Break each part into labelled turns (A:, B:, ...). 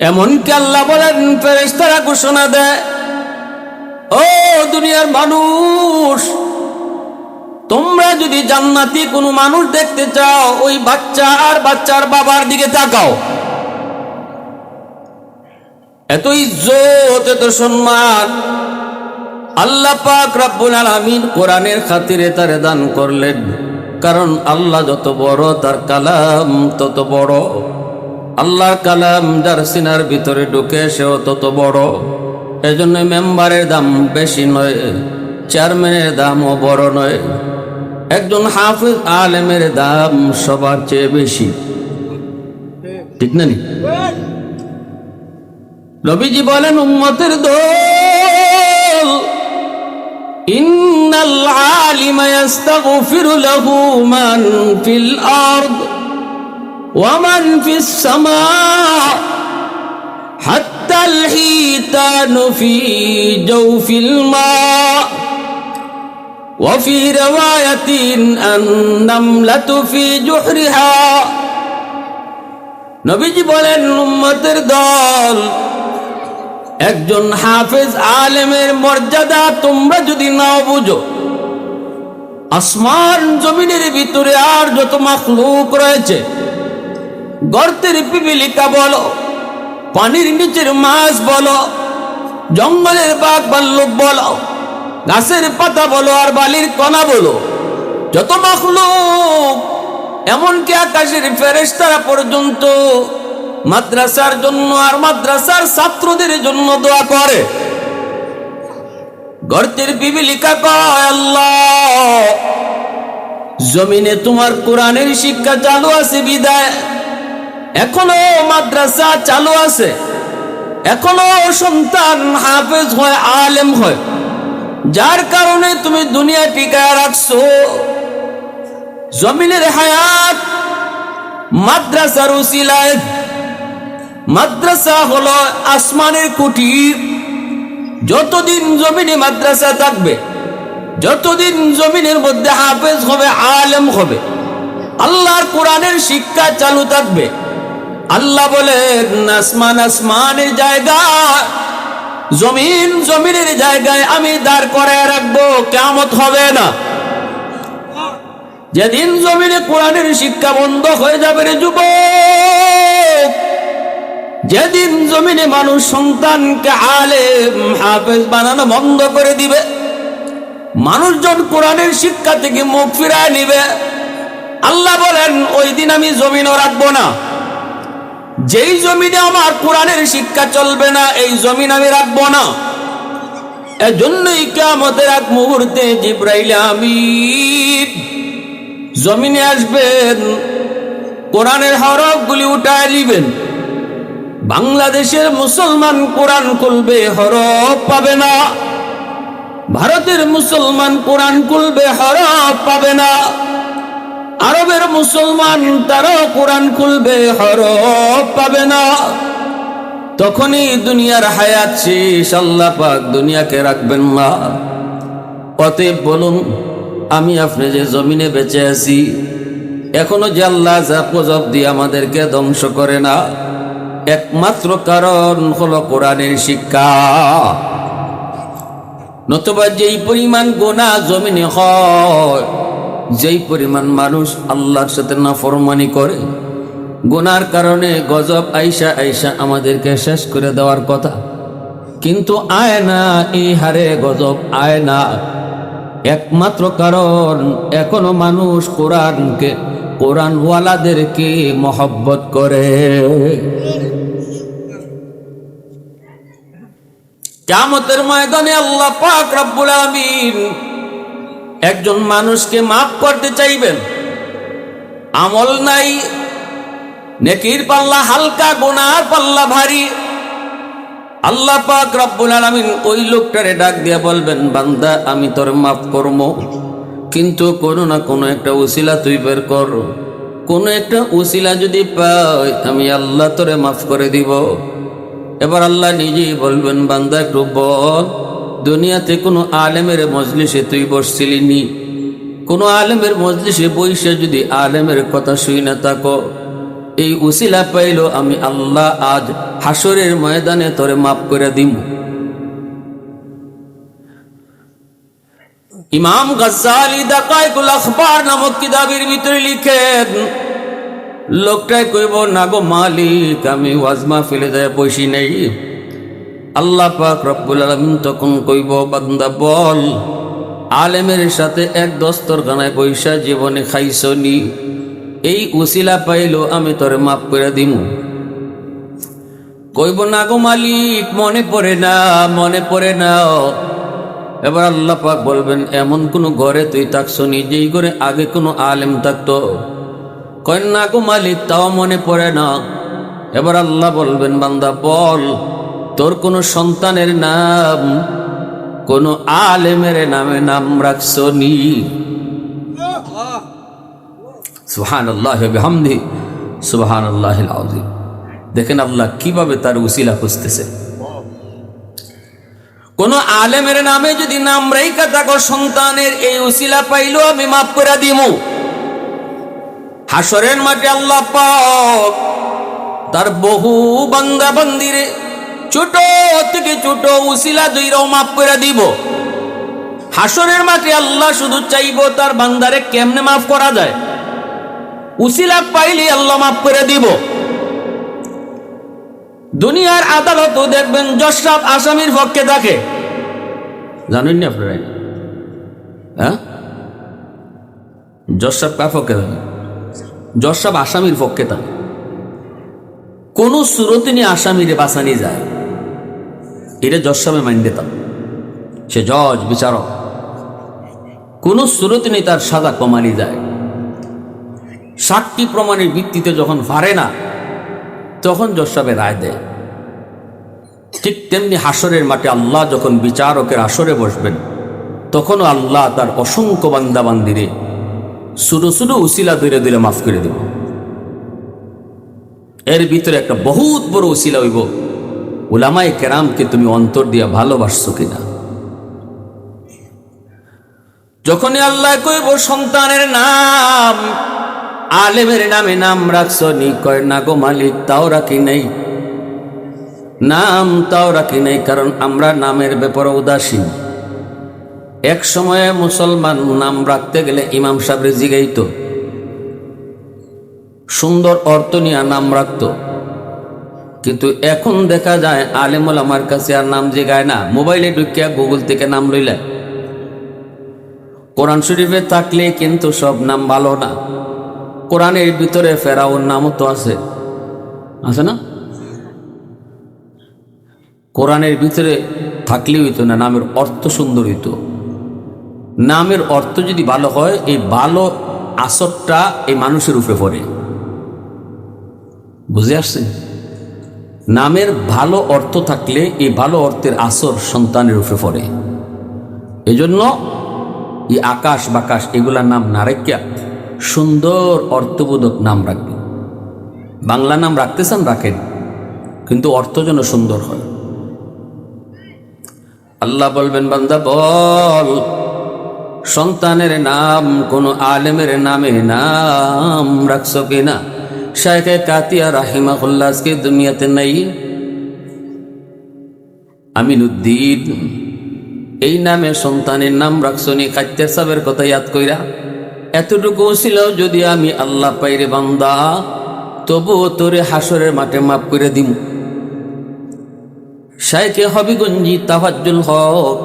A: এমনকি আল্লাহ বলেন, ফেরেশতারা ঘোষণা দেয়, ও দুনিয়ার মানুষ, তোমরা যদি জান্নাতি কোনো মানুষ দেখতে চাও, ওই বাচ্চা আর বাচ্চার বাবার দিকে তাকাও। এত ইজ্জত, এত সম্মান। আল্লাহ পাক রব্বুল আলামিন কোরআনের খাতিরে তারে দান করলেন। কারণ আল্লাহ যত বড় তার কালাম, তত বড়। আল্লাহর কালাম যার সিনার ভিতরে ঢুকে সেও তত বড়। এজন্য মেম্বারের দাম বেশি নয়, চেয়ারম্যানের দামও বড় নয়। একজন হাফিজ আলেমের দাম সবার চেয়ে বেশি। ঠিক না? নবীজি বলেন, উম্মতের দোল, ইন্নাল আলিমা ইয়াস্তাগফিরু লাহু মান ফিল আরদ। ওয়া মান ফিস সামা হাত্তা আল হিতানু ফি জাওফিল মা وفي رواية النملة في جحرها নবীজি বলেন উম্মতের দল একজন হাফেজ আলেমের মর্যাদা তোমরা যদি নাও বুঝো আসমান জমিনের ভিতরে আর যত মাখলুক রয়েছে গর্তের পিপিলিকা বলো, পানির নিচের মাছ বলো, জঙ্গলের বাঘ ভাল্লুক বলো, গাছের পাতা বলো আর বালির কণা বলো। যত মাখলুক, এমনকি আকাশের ফেরেশতারা পর্যন্ত মাদ্রাসার জন্য আর মাদ্রাসার ছাত্রদের জন্য দোয়া করে। গর্তের বিবিলিকা কয়, আল্লাহ, জমিনে তোমার কোরআনের শিক্ষা চালু আছে বিদায়। এখনও মাদ্রাসা চালু আছে। এখনও সন্তান হাফেজ হয়, আলেম হয়। যার কারণে তুমি দুনিয়া টিকায় রাখছো। জমিনের হায়াত মাদ্রাসার উসিলায়। মাদ্রাসা হলো আসমানের কুটির যতদিন জমিনে মাদ্রাসা থাকবে, যতদিন জমিনের মধ্যে হাফেজ হবে, আলেম হবে, আল্লাহর কোরআনের শিক্ষা চালু থাকবে। আল্লাহ বলেন, আসমান আসমানের জায়গা, জমিন জমিনের জায়গায় আমি দাঁড় করায় রাখব কেমত হবে না। যেদিন জমিনে কোরআনের শিক্ষা বন্ধ হয়ে যাবে রে যুব যেদিন জমিনে মানুষ সন্তানকে আলেম, হাফেজ বানানো বন্ধ করে দিবে মানুষজন কোরআনের শিক্ষা থেকে মুখ ফিরায় নিবে, আল্লাহ বলেন, ওই দিন আমি জমিনও রাখব না। যেই জমিনে আমার কোরআনের শিক্ষা চলবে না, এই জমিন আমি রাখব না। এজন্যই কেমতের এক মুহূর্তে জিব্রাইল আমিন জমিনে আসবেন, কোরআনের হরফগুলি উঠায় নিবেন বাংলাদেশের মুসলমান কোরআন খুলবে, হরফ পাবে না। ভারতের মুসলমান কোরআন খুলবে, হরফ পাবে না। আরবের মুসলমান, তারাও কোরআন খুলবে, হরফ পাবে না। তখনই দুনিয়ার হায়াত শেষ, আল্লাহ পাক দুনিয়াকে রাখবেন না। অতএব বলুন, আমি আপনি যে জমিনে বেঁচে আছি, এখনও যে আল্লাহ যা গজব দিয়ে আমাদেরকে ধ্বংস করে না, একমাত্র কারণ হলো কোরআনের শিক্ষা। নতুবা যেই পরিমাণ গোনা জমিনে হয় যেই পরিমাণ মানুষ আল্লাহর সাথে নাফরমানি করে, গোনার কারণে গজব আইসা আইসা আমাদেরকে শেষ করে দেওয়ার কথা। কিন্তু আয় না এই হারে গজব, আয় না। একমাত্র কারণ এখনও মানুষ কোরআনকে, কোরআনওয়ালাদেরকে মহব্বত করে। কামতের ময়দানে আল্লাহ পাক রব্বুল আমিন একজন মানুষকে মাফ করতে চাইবেন। আমল নাই, নেকির পাল্লা, হালকা গোনার পাল্লা, ভারী। আল্লাহ পাক রব্বুল আলামিন ওই লোকটারে ডাক দিয়া বলবেন, বান্দা, আমি তোর মাফ করব, কিন্তু কোনো না কোনো একটা উসিলা তুই বের কর। কোনো একটা উসিলা যদি পাই, আমি আল্লাহ তোরে মাফ করে দিব। এবার আল্লাহ নিজেই বলবেন, বান্দা, একটু বল দুনিয়াতে কোনো আলেমের মজলিসে তুই বসছিলি নি কোনো আলেমের মজলিসে বইসে যদি আলেমের কথা শুই না থাকো। এই উসিলা পাইল আমি আল্লাহ, আজ হাসরের ময়দানে তোরে মাফ করে দিব ইমাম গজ্জালি দাকাইকুল আখবার নামক কিতাবের ভিতরে লিখেন, লোকটাই কইব না গো মালিক, আমি ওয়াজমা ফেলে দেয় বসি নেই। আল্লাহ পাক রব্বুল আলমিন তখন কইব, বান্দা বল, আলেমের সাথে এক দস্তর গানায় পয়সা জীবনে খাইছনি, এই উসিলা পাইল আমি তোরে মাফ করে দিমু। কইব, না গো মালিক, মনে পড়ে না, মনে পড়ে না। এবার আল্লাহ পাক বলবেন, এমন কোন ঘরে তুই থাকছনি যেই ঘরে আগে কোনো আলেম থাকতো? কন্যা গো মালিক, তাও মনে পড়ে না। এবার আল্লাহ বলবেন, বান্দা বল তোর কোনো সন্তানের নাম, কোন আলেমের নামে নাম রাখছনি। সুহান আল্লাহ সুহান আল্লাহ দেখেন আল্লাহ কীভাবে তার উসিলা খুঁজতেছে। কোন আলেমের নামে যদি নাম রেখা থাকো, সন্তানের এই উসিলা পাইলো আমি মাফ করে দিমু। হাসরের মাঠে আল্লাহ পাক তার বহু বান্দা বান্দিরে ছোট, থেকে ছোট উসিলা দুইরাও মাফ করে দিব। হাসরের মাঠে আল্লাহ শুধু চাইব তার বান্দারে কেমনে মাফ করা যায়? উসিলা পাইলে আল্লাহ মাফ করে দিব। দুনিয়ার আদালত দেখবেন জসাব আসামির পক্ষে থাকে। জানেন না আপনারা হ্যাঁ? জসাব কার পক্ষে থাকে? জসাব আসামির পক্ষে থাকে। কোন সুরতে নিয়ে আসামিরে বাঁচানি যায়। এটা জসাবে মাইন দিতাম সে জজ, বিচারক। কোন সুরতে নিয়ে তার সাদা কমানি যায়। সাক্ষী প্রমাণের ভিত্তিতে যখন পারে না, তখন জসাবে রায় দেয়। ঠিক তেমনি হাসরের মাঠে আল্লাহ যখন বিচারকের আসরে বসবেন, তখনও আল্লাহ তার অসংখ্য বান্দা বান্দিরে শুধু শুধু উসিলা ধরে ধরে মাফ করে দেব। এর ভিতরে একটা বহুত বড় উসিলা হইব। উলামাই কেরামকে তুমি অন্তর দিয়া ভালোবাসছো কিনা? যখনই আল্লাহ কইব, সন্তানের নাম, আলেমের নামে নাম রাখছ, নি কয়, না গো মালিক, তাও রাখি নেই। নাম তাও রাখি নেই, কারণ আমরা নামের ব্যাপারে উদাসীন। এক সময়ে মুসলমান নাম রাখতে গেলে ইমাম সাহেবের জিগাইত সুন্দর অর্থ নিয়ে নাম রাখত। কিন্তু এখন দেখা যায় আলেমুল আমার কাছে আর নাম জিগায় না। মোবাইলে ঢুকিয়া গুগল থেকে নাম লইলে কোরআন শরীফে থাকলে কিন্তু সব নাম ভালো না। কোরআনের ভিতরে ফেরাউন নামও তো আছে। আছে না? কোরআনের ভিতরে থাকলে হইতো না, নামের অর্থ সুন্দর হইতো। নামের অর্থ যদি ভালো হয়, এই ভালো আসরটা এই মানুষের উপরে পড়ে। বুঝে আসছে নামের ভালো অর্থ থাকলে এই ভালো অর্থের আসর সন্তানের রূপে পড়ে। এজন্য এই আকাশ বাকাশ এগুলার নাম না রেখা সুন্দর অর্থবোধক নাম রাখবে। বাংলা নাম রাখতে চান রাখেন, কিন্তু অর্থ যেন সুন্দর হয়। আল্লাহ বলবেন, বান্দা, বল, সন্তানের নাম কোন আলেমের নামে নাম রাখছো কিনা? শায়খে কাতিয়া রাহিমাহুল্লাহ আজকে দুনিয়াতে নাই। আমিনুদ্দিন, এই নামে সন্তানের নাম রাখছো নি, খাদ্যের সাবের কথা ইয়াদ কইরা। এতটুকু ছিল যদি আমি আল্লাহ পাইরে বান্দা, তবুও তোরে হাসরের মাঠে মাফ করে দিম। শাইকে হবিগঞ্জি তাফাজ্জুল হক,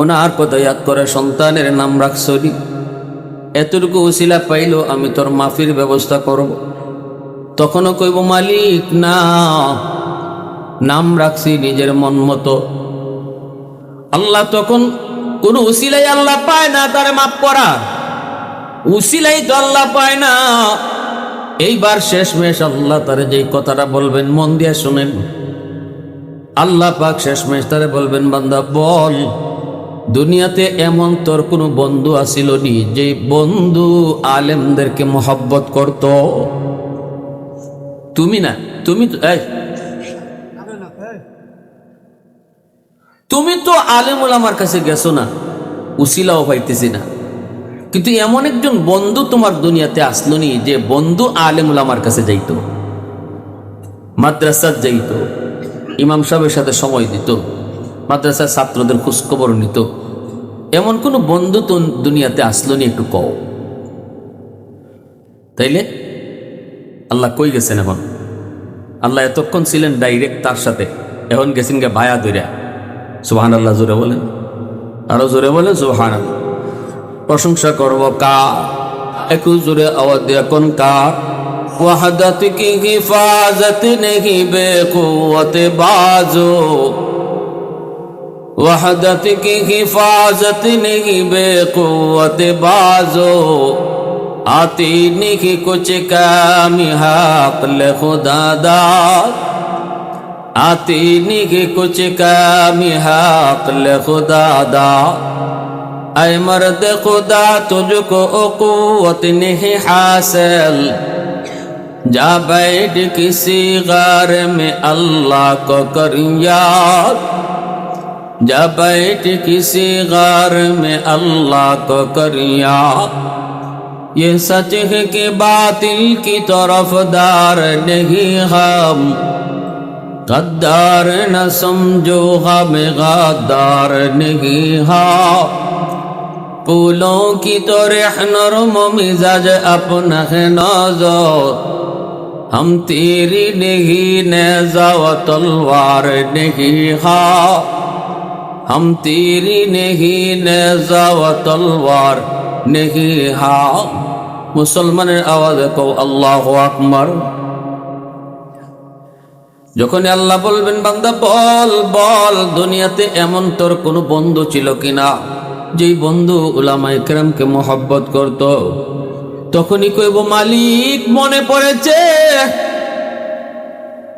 A: ওনার কথা ইয়াদ করে সন্তানের নাম রাখছনি এতটুকু উসিলা পাইল, আমি তোর মাফির ব্যবস্থা করব। তখনও কইব, মালিক, না, নাম রাখছি নিজের মন মতো। আল্লাহ তখন কোন উসিলাই আল্লাহ পায় না, তার মাফ করা। উসিলাই তো আল্লাহ পায় না। এইবার শেষমেশ আল্লাহ তারে যেই কথাটা বলবেন, মন দিয়ে শুনেন। আল্লাহ পাক শেষমেশ তারে বলবেন, বান্দা, বল। দুনিয়াতে এমন তোর কোনো বন্ধু আসিল নি যে বন্ধু আলেমদেরকে মোহব্বত করত? তুমি না, তুমি তুমি তো আলেমুল আমার কাছে গেছো না, উসিলাও পাইতেছি না। কিন্তু এমন একজন বন্ধু তোমার দুনিয়াতে আসলো নি যে বন্ধু আলেমুল আমার কাছে যাইত। মাদ্রাসার যাইতো, ইমাম সাহেবের সাথে সময় দিত। মাদ্রাসার ছাত্রদের খোঁজখবর নিত। এমন কোনো বন্ধু তো দুনিয়াতে আসলো নি একটু কও। তাইলে? আল্লাহ কই গেছেন এখন? আল্লাহ এতক্ষণ ছিলেন ডাইরেক্ট তার সাথে। এখন গেছেন গে ভায়া দইরা সুহান আল্লাহ জোরে বলেন। আরও জোরে বলেন সুহান প্রশংসা করব কা একটু জোরে আওয়াজ দিয়ে কোন কার? ওয়াহাদাত কি হিফাজত নেহি বেকুয়াত বাজো। وحدت کی حفاظت نہیں بے قوت بازو۔ آتی نہیں کچھ کامی حقل خدا دا۔ آتی نہیں کچھ کامی حقل خدا دار اے مرد خدا، تجھ کو قوت نہیں حاصل۔ جا بیٹھ کسی غار میں اللہ کو کر یاد۔ جا بیٹھ کسی غار میں اللہ کو کریا یہ سچ ہے کہ باطل کی طرف دار نہیں ہم۔ قدار نہ سمجھو ہم غدار نہیں ہا پھولوں کی تو رہنرم مزاج اپنا ہے نازو۔ ہم تیری نہیں نیزا و تلوار نہیں ہاں۔ ہم تیری نہیں نیزہ و تلوار نہیں ہاں মুসলমানের আওয়াজ কো আল্লাহ আকবর যখন আল্লাহ বলবেন, বান্দা, বল বল, দুনিয়াতে এমন তোর কোনো বন্ধু ছিল কিনা যেই বন্ধু উলামাই কেরামকে মোহব্বত করত। তখনই কইব, মালিক, মনে পড়েছে,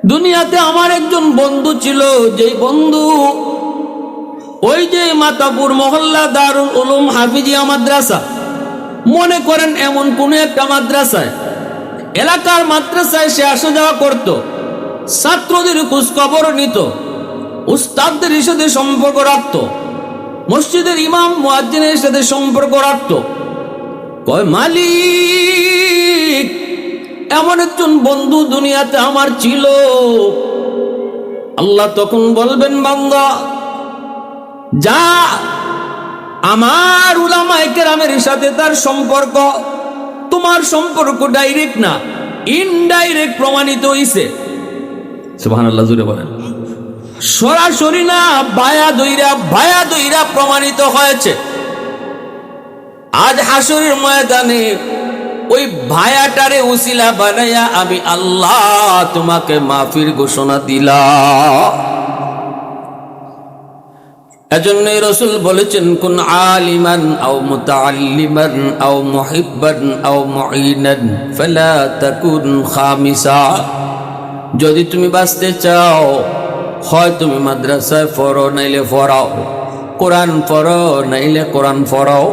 A: দুনিয়াতে আমার একজন বন্ধু ছিল। যেই বন্ধু ওই যে মাতাপুর মহল্লা দারুল উলুম হাফিজিয়া মাদ্রাসা। মনে করেন এমন কোন একটা মাদ্রাসায়। এলাকার মাদ্রাসায় সে আসা যাওয়া করত। ছাত্রদের খোঁজ খবর নিত। উস্তাদদের সাথে সম্পর্ক রাখত। মসজিদের ইমাম, মুয়াজ্জিনের সাথে সম্পর্ক রাখত। কয়, মালিক, এমন একজন বন্ধু দুনিয়াতে আমার ছিল। আল্লাহ তখন বলবেন, বান্দা যা আমার উলামায়ে কেরামের সাথে তার সম্পর্ক, তোমার সম্পর্ক ডাইরেক্ট না ইনডাইরেক্ট প্রমাণিত হইছে। জুড়ে বলেন। সরাসরি না বায়া দইরা বায়া দইরা প্রমাণিত হয়েছে। আজ হাসরের ময়দানে ওই ভায়াটারে উসিলা বানাইয়া আমি আল্লাহ তোমাকে মাফির ঘোষণা দিলাম। এজন্যই রসুল বলেছেন, কোন আলিমান আও মুতাআল্লিমান আও মুহিব্বান আও মুঈনান ফালা তাকুন খামিসা। যদি তুমি বাঁচতে চাও, হয় তুমি মাদ্রাসায় পড়ো নাইলে পড়াও, কোরআন পড়ো নাইলে কোরআন পড়াও,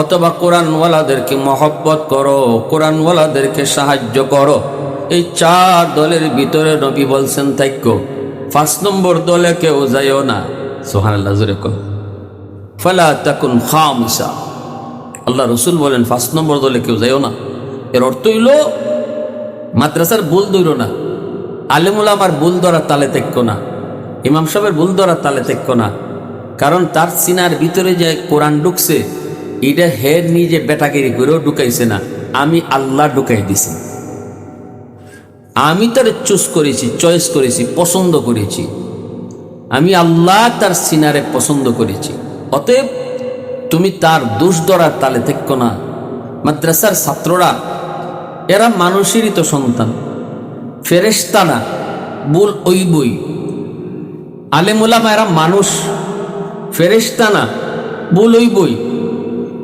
A: অথবা কোরআনওয়ালাদেরকে মহব্বত করো, কোরআনওয়ালাদেরকে সাহায্য করো। এই চার দলের ভিতরে নবী বলছেন তাইক্য পাঁচ নম্বর দলে কেউ যাইও না। আল্লাহ রসুল বলেন নম্বর দলে কেউ যাইও না। এর অর্থ হইল, মাদ্রাসার দইল না। আমার তালে না। ইমাম সাহেবের ভুল ধরার তালে তেক্য না। কারণ তার সিনার ভিতরে যে কোরআন ঢুকছে, এটা হের নিজে বেটাগিরি করেও ঢুকাইছে না। আমি আল্লাহ ঢুকাই দিছি। আমি তার চুজ করেছি, চয়েস করেছি, পছন্দ করেছি। আমি আল্লাহ তার সিনারে পছন্দ করেছি। অতএব তুমি তার দোষ ধরার তালে থেক্য না। মাদ্রাসার ছাত্ররা, এরা মানুষেরই তো সন্তান। ফেরেস্তা না বুল ওই বই। আলেমুলামা এরা মানুষ। ফেরেস্তা না বুল ওই বই।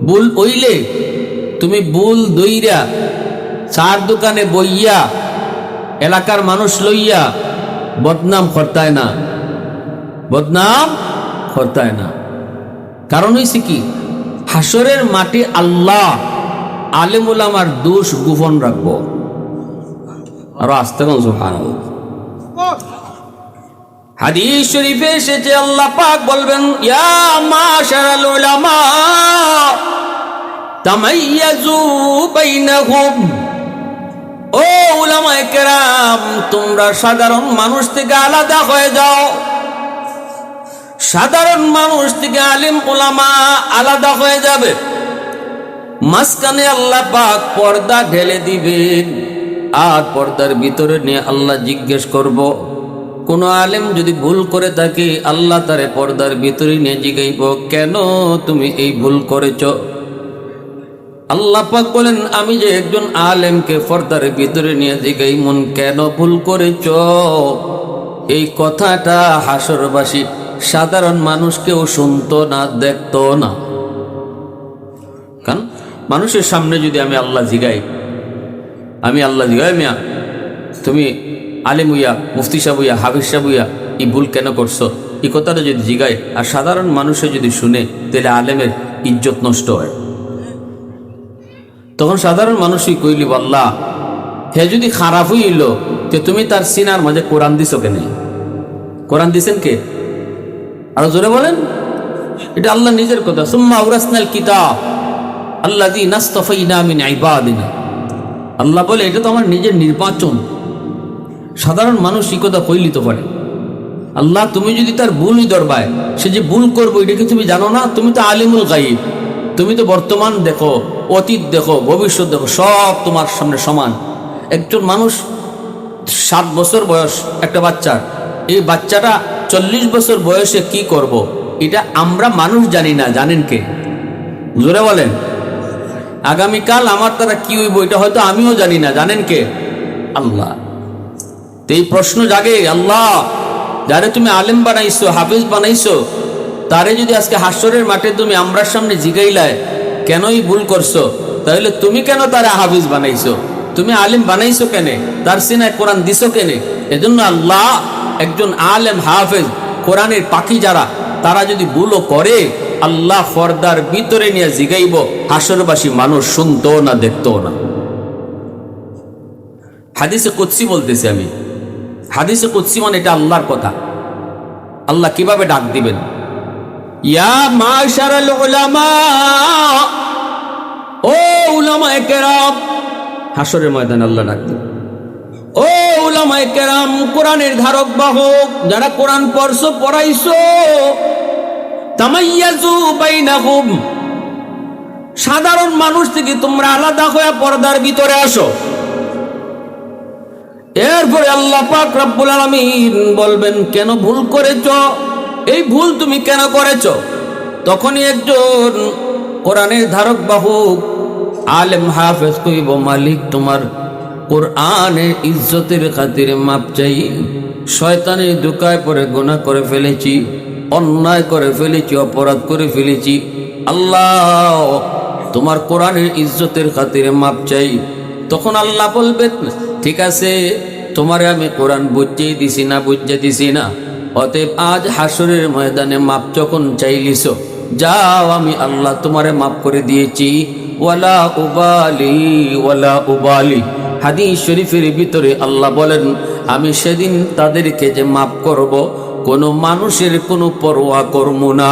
A: বুল ওইলে তুমি বুল দইরা, চার দোকানে বইয়া, এলাকার মানুষ লইয়া বদনাম করতায় না। বদনাম করতায় না। কারণ হয়েছে কি হাসরের মাটি আল্লাহ আলেমুলামার দোষ গোপন রাখব। আরও আসতে কোন সুহান হাদিস শরীফে এসেছে, আল্লাহ পাক বলবেন, ইয়া মাশারাল উলামা তামাইয়াজু বাইনাহুম। ও উলামায়ে কেরাম, তোমরা সাধারণ মানুষ থেকে আলাদা হয়ে যাও। সাধারণ মানুষ থেকে আলিম ওলামা আলাদা হয়ে যাবে। মাঝখানে আল্লাহ পাক পর্দা ঢেলে দিবেন। আর পর্দার ভিতরে নিয়ে আল্লাহ জিজ্ঞেস করব, কোন আলেম যদি ভুল করে থাকে, আল্লাহ তারে পর্দার ভিতরে নিয়ে জিগাইব, কেন তুমি এই ভুল করেছ? আল্লাহ পাক বলেন, আমি যে একজন আলেমকে পর্দার ভিতরে নিয়ে জিগাই মন কেন ভুল করেছ? এই কথাটা হাসরবাসী সাধারণ মানুষকেও শুনতো না, দেখতো না। কারণ মানুষের সামনে যদি আমি আল্লাহ জিগাই, আমি আল্লাহ জিগাই মিয়া, তুমি আলিম উইয়া মুফতি সাহ উইয়া হাফিজ সাহ উইয়া এই ভুল কেন করছ? এই কথাটা যদি জিগায় আর সাধারণ মানুষে যদি শুনে, তাহলে আলেমের ইজ্জত নষ্ট হয়। তখন সাধারণ মানুষই কইলি, আল্লাহ, হে যদি খারাপ হইল, তো তুমি তার সিনার মাঝে কোরআন দিছো কেন? কোরআন দিছেন কে? আরও জোরে বলেন। এটা আল্লাহ নিজের কথা। সুম্মা উরাসনাল কিতাব। আল্লাহ দি নাস্তফাইনা মিন ইবাদিনা। আল্লাহ বলে, এটা তো আমার নিজের নির্বাচন। সাধারণ মানুষ এই কথা কইলিতে পারে আল্লাহ, তুমি যদি তার ভুলই দরবায়, সে যে ভুল করব, এটা কি তুমি জানো না? তুমি তো আলিমুল গাইব তুমি তো বর্তমান দেখো, অতীত দেখো, ভবিষ্যৎ দেখো, সব তোমার সামনে সমান। একজন মানুষ সাত বছর বয়স একটা বাচ্চার। এই বাচ্চাটা চল্লিশ বছর বয়সে কি করব। এটা আমরা মানুষ জানি না, জানেন কে? জোরে বলেন। আগামীকাল আমার দ্বারা কি হইব এটা হয়তো আমিও জানি না, জানেন কে? আল্লাহ। এই প্রশ্ন জাগে, আল্লাহ, যারে তুমি আলেম বানাইছো, হাফিজ বানাইছো, তারে যদি আজকে হাস্যরের মাঠে তুমি আমরার সামনে জিগাইলায়, কেনই ভুল করছ? তাহলে তুমি কেন তারে হাফিজ বানাইছো? তুমি আলেম বানাইছো কেনে? তার সিনায় কোরআন দিছো কেনে? এজন্য আল্লাহ একজন আলেম হাফেজ, কোরআনের পাখি যারা, তারা যদি ভুলও করে, আল্লাহ ফর্দার ভিতরে নিয়ে জিগাইব, হাসরবাসী মানুষ শুনতো না দেখতো না। হাদিসে কুৎসি বলতেছি আমি। হাদিসে কুৎসি মানে এটা আল্লাহর কথা। আল্লাহ কীভাবে ডাক দিবেন? ইয়া উলামা হাসরের ময়দান আল্লাহ ডাক দিবেন। ও উলামায়ে কেরাম কোরআনের ধারক বাহক, যারা কোরআন পড়ছো, পড়াইছো। সাধারণ মানুষ থেকে তোমরা আলাদা হয়ে পর্দার ভিতরে আসো। এরপরে আল্লাহ পাক রব্বুল আলামিন বলবেন, কেন ভুল করেছ? এই ভুল তুমি কেন করেছ? তখনই একজন কোরআনের ধারক বাহক, আলেম হাফেজ কইব, মালিক, তোমার কোরআনের ইজ্জতের খাতিরে মাপ চাই। শয়তানের দুকায় পরে গোনা করে ফেলেছি, অন্যায় করে ফেলেছি, অপরাধ করে ফেলেছি। আল্লাহ, তোমার কোরআনের ইজ্জতের খাতিরে মাপ চাই। তখন আল্লাহ বলবেন ঠিক আছে, তোমারে আমি কোরআন বুঝিয়ে দিছি না, বুঝিয়ে দিছি না। অতএব আজ হাসরের ময়দানে মাপ যখন চাইলিস যাও আমি আল্লাহ তোমারে মাপ করে দিয়েছি। ওয়ালা উবালি ওয়ালা উবালি। হাদিস শরীফের ভিতরে আল্লাহ বলেন আমি সেদিন তাদেরকে যে মাপ করব কোনো মানুষের কোনো পরোয়া করব না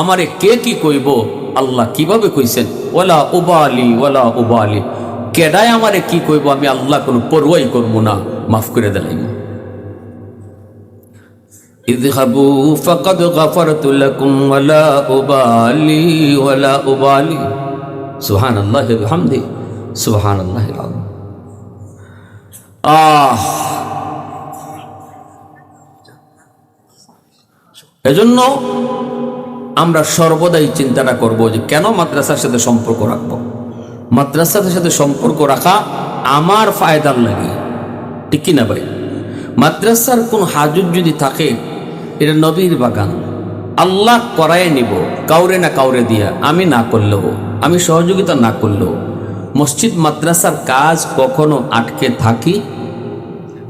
A: আমারে কে কি কইব আল্লাহ কিভাবে কইছেন ওলা উবালি ওলা উবালি কেডায় আমারে কি কইব আমি আল্লাহ কোনো পরোয়াই করব না মাফ করে দিলাম اذهبوا فقد غفرت لكم ولا أبالي ولا أبالي سبحان الله بحمده সুবাহান আল্লাহ আহ। এজন্য আমরা সর্বদাই চিন্তাটা করব যে কেন মাদ্রাসার সাথে সম্পর্ক রাখব? মাদ্রাসার সাথে সম্পর্ক রাখা আমার ফায়দার লাগে। ঠিক কিনা ভাই? মাদ্রাসার কোন হাজুর যদি থাকে, এটা নবীর বাগান। আল্লাহ করায় নিব, কাউরে না কাউরে দিয়া। আমি না করলেও, আমি সহযোগিতা না করলেও। মসজিদ, মাদ্রাসার কাজ কখনো আটকে থাকি?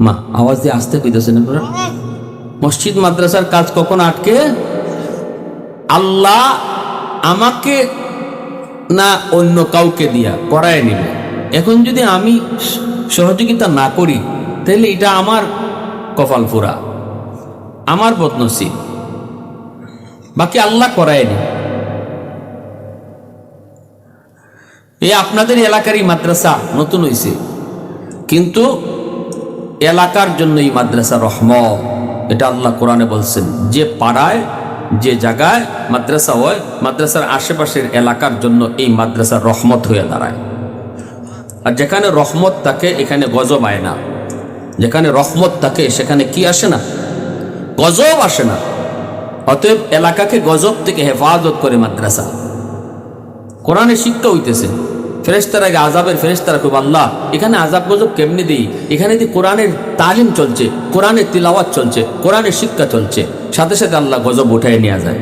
A: মা, আওয়াজ দিয়ে আসতে আপনারা মসজিদ, মাদ্রাসার কাজ কখনো আটকে? আল্লাহ আমাকে না অন্য কাউকে দিয়া করায় নিবে। এখন যদি আমি সহযোগিতা না করি, তাহলে এটা আমার কপাল ফুরা, আমার বদনসিব। বাকি আল্লাহ করায় নি এই আপনাদের এলাকারই মাদ্রাসা নতুন হয়েছে কিন্তু এলাকার জন্য এই মাদ্রাসা রহম এটা আল্লাহ কোরআনে বলছেন, যে পাড়ায়, যে জায়গায় মাদ্রাসা হয়, মাদ্রাসার আশেপাশের এলাকার জন্য এই মাদ্রাসা রহমত হয়ে দাঁড়ায়। আর যেখানে রহমত থাকে, এখানে গজব আয় না। যেখানে রহমত থাকে, সেখানে কি আসে না? গজব আসে না। অতএব এলাকাকে গজব থেকে হেফাজত করে মাদ্রাসা। কোরআনে শিক্ষা হইতেছে। ফেরেস্তার আগে আজাবের ফেরেস্তারা খুব আল্লাহ, এখানে আজাব গজব কেমনি দিই? এখানে যদি কোরআনের তালিম চলছে, কোরআনের তিলাওয়াত চলছে, কোরআনের শিক্ষা চলছে। সাথে সাথে আল্লাহ গজব উঠাই নেওয়া যায়।